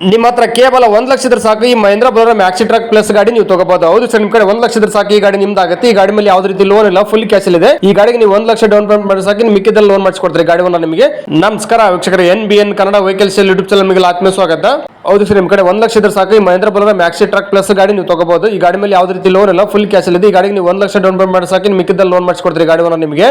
ನಿಮ್ಮ ಹತ್ರ ಕೇವಲ ಒಂದ್ ಲಕ್ಷದ ಸಾಕು, ಈ Mahindra Bolero maxi truck plus ಗಾಡಿ ನೀವು ತಗೋಬಹುದು. ಹೌದು ಸರ್, ನಿಮ್ ಕಡೆ ಒಂದ್ ಲಕ್ಷದ ಸಾಕು ಈ ಗಾಡಿ ನಿಮ್ದಾಗುತ್ತೆ. ಈ ಗಾಡಿ ಮೇಲೆ ಯಾವುದೇ ರೀತಿ ಲೋನ್ ಇಲ್ಲ ಫುಲ್ ಕ್ಯಾಶ್ ಇದೆ. ಈ ಗಾಡಿಗೆ ನೀವು ಒಂದ್ ಲಕ್ಷ ಡೌನ್ ಪೇಮೆಂಟ್ ಮಾಡಿ ಸಾಕಿ ಮಿಕ್ಕಿದಲ್ಲಿ ಲೋನ್ ಮಾಡಿಸ್ಕೊಡ್ತಾರೆ ಗಾಡಿ ಓನರ್ ನಿಮಗೆ. ನಮಸ್ಕಾರ ವೀಕ್ಷಕರ, N B N Kannada vehicles YouTube channel ನಿಮಗೆ ಆತ್ಮೀಯ ಸ್ವಾಗತ. ಹೌದು ಸರ್, ನಿಮ್ ಕಡೆ ಒಂದ್ ಲಕ್ಷದ ಸಾಕು, ಈ Mahindra Bolero Maxi truck plus ಗಾಡಿ ನೀವು ತಗೋಬಹುದು. ಈ ಗಾಡಿ ಮೇಲೆ ಯಾವ್ದು ರೀತಿ ಲೋನ್ ಇಲ್ಲ ಫುಲ್ ಕ್ಯಾಶ್ ಇದೆ. ಈ ಗಾಡಿಗೆ ನೀವು ಒಂದ್ ಲಕ್ಷ ಡೌನ್ ಪೇಮೆಂಟ್ ಮಾಡಿ ಸಾಕಿ ಮಿಕ್ಕಿದಲ್ಲಿ ಲೋನ್ ಮಾಡಿಸ್ಕೊಡ್ತಾರೆ ಗಾಡಿ ಓನರ್ ನಿಮಗೆ.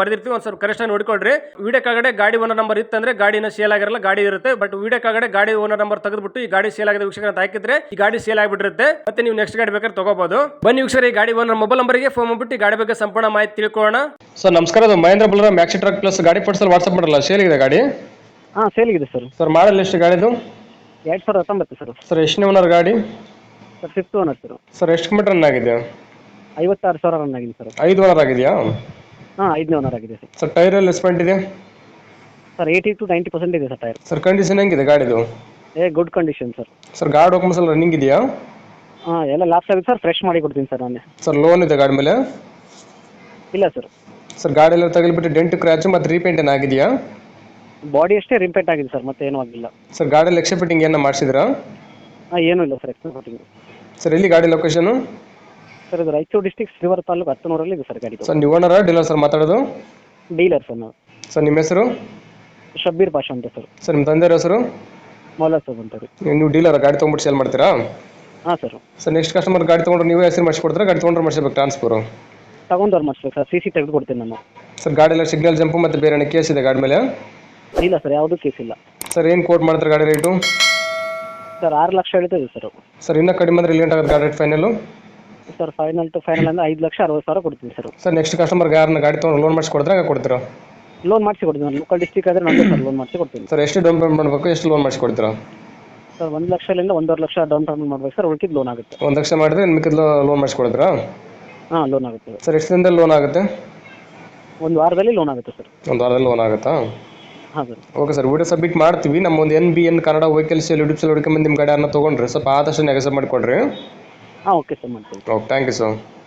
ಬರ್ದಿರ್ತೀವಿ ಒಂದು ಸ್ವಲ್ಪ ಕರೆಕ್ಷನ್ ನೋಡ್ಕೊಳ್ರಿ. ವಿಡಿಯೋ ಕಾಗಡೆ ಗಾಡಿ ಓನರ್ ನಂಬರ್ ಇತ್ತಂದ್ರೆ ಗಾಡಿನ ಸೇಲ್ ಆಗಿರಲ್ಲ ಗಾಡಿ ಇರುತ್ತೆ. ಬಟ್ ವಿಡಿಯೋ ಕಾಗಡೆ ಗಾಡಿ ಓನರ್ ನಂಬರ್ ತೆಗೆದ್ಬಿಟ್ಟು ಈ ಗಾಡಿ ಸೇಲ್ ಆಗಿದೆ ವೀಕ್ಷಕರ ಅಂತ ಹಾಕಿದ್ರೆ ಈ ಗಾಡಿ ಸೇಲ್ ಆಗಿಬಿಟ್ಟಿರುತ್ತೆ. ಮತ್ತೆ ನೀವು ನೆಕ್ಸ್ಟ್ ಗಾಡಿ ಬೇಕಾದ್ರೆ ತಗೋಬಹುದು ಬನ್ನಿ ವೀಕ್ಷರ ಈ ಗಾಡಿ ಓನರ್ ಮೊಬೈಲ್ ನಂಬರ್ಗೆ ಫೋನ್ ಮಾಡ್ಬಿಟ್ಟು ಗಾಡಿ ಬಗ್ಗೆ ಸಂಪೂರ್ಣ ಮಾಹಿತಿ ತಿಳ್ಕೊಳ್ಳೋಣ. ಸರ್ ನಮಸ್ಕಾರ ಅದು Mahindra Bolero Maxi truck plus ಗಾಡಿ ಪಡಿಸಲು ವಾಟ್ಸ್ಆಪ್ ಮಾಡಲ್ಲ ಸೇಲ್ ಇದೆ ಗಾಡಿ? ಸೇಲ್ ಇದೆ ಸರ್. ಸರ್ ಮಾಡಲ್ ಎಷ್ಟು ಗಾಡಿದು ಎರಡು ಸಾವಿರದ ಹತ್ತೊಂಬತ್ತು ಸರ್. ಸರ್ ಎಷ್ಟನೇ ಓನರ್ ಗಾಡಿ? Sir fifth owner sir. Sir ಎಷ್ಟು ಕಿಲೋಮೀಟರ್ ರನ್ ಆಗಿದೆ? ಐವತ್ತಾರು ಸಾವಿರ ರನ್ ಆಗಿದೆ ಸರ್. ಐದು ಓನರ್ ಆಗಿದೆಯಾ? ಹಾಂ ಐದನೇ ಓನರ್ ಆಗಿದೆ ಸರ್. ಸರ್ ಟೈರ್ ಎಲ್ಲ ಸ್ಪೆಂಟ್ ಇದೆ sir eighty to ninety percent ಇದೆ ಸರ್ ಟೈರ್. ಸರ್ ಕಂಡೀಷನ್ ಹೆಂಗಿದೆ ಗಾಡಿದು? A good condition sir. Sir ಗಾಡಿ ಡಾಕ್ಯುಮೆಂಟ್ಸ್ ಎಲ್ಲ ರನ್ನಿಂಗ್ ಇದೆಯಾ? ಹಾಂ ಎಲ್ಲ ಲಾಸ್ಟ್ ಆಗಿದೆ ಸರ್ ಫ್ರೆಶ್ ಮಾಡಿ ಕೊಡ್ತೀನಿ ಸರ್ ನಾನೇ. ಸರ್ ಲೋನ್ ಇದೆ ಗಾಡಿ ಮೇಲೆ? ಇಲ್ಲ ಸರ್. ಸರ್ ಗಾಡಿ ಎಲ್ಲ ತಗಲಿಬಿಟ್ಟು ಡೆಂಟ್ ಕ್ರ್ಯಾಚ್ ಮತ್ತು ರೀಪೇಂಟ್ ಏನು ಆಗಿದೆಯಾ? ಬಾಡಿ ಅಷ್ಟೇ ರಿಂಪೇಟ್ ಆಗಿದೆ ಸರ್ ಮತ್ತೆ ಏನೂ ಆಗಿಲ್ಲ. ಸರ್ ಗಾಡಿಯಲ್ಲಿ ಎಕ್ಸ್ಟ್ರಾ ಫಿಟ್ಟಿಂಗ್ ಏನೋ ಮಾಡಿಸಿದ್ರಾ? ಹಾಂ ಏನೂ ಇಲ್ಲ ಸರ್ ಎಕ್ಸ್ಪೆಕ್ಟಿಂಗ್ ಸರ್ ಎಲ್ಲಿ ಗಾಡಿ ಲೊಕೇಶನು ಸರ್ ಇದು ರಾಯಚೂರು ಡಿಸ್ಟಿಕ್ ಶ್ರೀವರ ತಾಲೂಕು ಹತ್ತನೂರಲ್ಲಿ ಇದೆ ಸರ್ ಗಾಡಿ ಸರ್ ನೀವು ಓನರ ಡೀಲರ್ ಸರ್ ಮಾತಾಡೋದು? ಡೀಲರ್ ಸರ್ ನಾವು. ಸರ್ ನಿಮ್ಮ ಹೆಸರು? ಶಬ್ಬೀರ್ ಪಾಷಾ ಅಂತ ಸರ್. ಸರ್ ನಿಮ್ಮ ತಂದೆಯವ್ರ ಹೆಸರು? ಮೌಲಾ ಸರ್ ಅಂತ ರೀ. ನೀವು ಡೀಲರ್ ಗಾಡಿ ತೊಗೊಂಬಿಟ್ಟು ಸೇಲ್ ಮಾಡ್ತೀರಾ? ಹಾಂ ಸರ್. ಸರ್ ನೆಕ್ಸ್ಟ್ ಕಸ್ಟಮರ್ ಗಾಡಿ ತೊಗೊಂಡ್ರೆ ನೀವೇ ಹೆಸರು ಮಾಡಿಸ್ಕೊಡ್ತೀರಾ? ಗಾಡಿ ತೊಗೊಂಡ್ರೆ ಮಾಡಿಸ್ಬೇಕು ಟ್ರಾನ್ಸ್ಫರ್ ತಗೊಂಡವ್ರು ಮಾಡಿಸ್ಬೇಕು ಸರ್ ಸಿ ಸಿ ತೆಗೆದು ಕೊಡ್ತೀನಿ ನಾನು. ಸರ್ ಗಾಡಿ ಎಲ್ಲ ಸಿಗ್ನಲ್ ಜಂಪು ಮತ್ತೆ ಬೇರೆ ಏನೋ ಕೇಸ್ ಇದೆ ಗಾಡಿ ಮೇಲೆ? ಇಲ್ಲ ಸರ್ ಯಾವುದು ಕೇಸ್ ಇಲ್ಲ. ಸರ್ ಏನು ಕೋಟ್ ಮಾಡ್ತಾರೆ ಗಾಡಿ ರೇಟು ಸರ್ ಆರು ಲಕ್ಷ ಹೇಳ್ತದೆ ಸರ್. ಸರ್ ಇನ್ನೂ ಕಡಿಮೆ ಅಂದ್ರೆ ಇಲ್ಲಿ ಆಗುತ್ತೆ ಗಾಡಿ rate final sir final to final ಅಂದ್ರೆ ಐದು ಲಕ್ಷ ಅರವತ್ತು ಸಾವಿರ ಕೊಡ್ತೀನಿ ಸರ್. ಸರ್ ನೆಕ್ಸ್ಟ್ ಕಸ್ಟಮರ್ ಯಾರನ್ನ ಗಾಡಿ ತೊಗೊಂಡು ಲೋನ್ ಮಾಡಿಸಿ ಕೊಡಿದ್ರೆ ಕೊಡ್ತೀರಾ? ಲೋನ್ ಮಾಡಿಸಿ ಕೊಡ್ತೀನಿ ಲೋಕಲ್ ಡಿಸ್ಟಿಕ್ ಆದರೆ ನಾನು ಸರ್ ಲೋನ್ ಮಾಡಿಸಿ ಕೊಡ್ತೀನಿ ಸರ್ ಎಷ್ಟು ಡೌನ್ ಪೇಮೆಂಟ್ ಮಾಡಬೇಕು ಎಷ್ಟು ಲೋನ್ ಮಾಡಿಸ್ಕೊಡ್ತೀರಾ? ಸರ್ ಒಂದು ಲಕ್ಷದಿಂದ ಒಂದೂವರೆ ಲಕ್ಷ ಡೌನ್ ಪೇಮೆಂಟ್ ಮಾಡ್ಬೇಕು ಸರ್ ಉಳ್ಕಿದ್ದು ಲೋನ್ ಆಗುತ್ತೆ. ಒಂದು ಲಕ್ಷ ಮಾಡಿದ್ರೆ ಮಿಕ್ಕಿದ ಲೋನ್ ಮಾಡಿಸ್ಕೊಡ್ತೀರಾ ಹಾಂ ಲೋನ್ ಆಗುತ್ತೆ. ಸರ್ ಎಷ್ಟು ದಿನದಲ್ಲಿ ಲೋನ್ ಆಗುತ್ತೆ? ಒಂದು ವಾರದಲ್ಲಿ ಲೋನ್ ಆಗುತ್ತೆ ಸರ್. ಒಂದು ವಾರದಲ್ಲಿ ಲೋನ್ ಆಗುತ್ತಾ? ಹಾಂ sir. Okay sir video submit ಮಾಡ್ತೀವಿ. ನಮ್ಮ ಒಂದು N B N Kannada vehicles YouTube ಸಲ್ಲಿ ಬಂದು ನಿಮ್ಮ ಗಾಡಿಯನ್ನು ತೊಗೊಂಡ್ರಿ ಸ್ವಲ್ಪ ಆದಷ್ಟು ನೆಗೆಸ ಮಾಡಿಕೊಡ್ರಿ. ಹಾಂ ಓಕೆ ಸರ್ ಮಾಡ್ತೀವಿ. ಥ್ಯಾಂಕ್ ಯು ಸರ್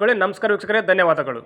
ಮಾಡ್ಕೊಳ್ಳಿ ನಮಸ್ಕಾರ ವೀಕ್ಷಕರೇ ಧನ್ಯವಾದಗಳು.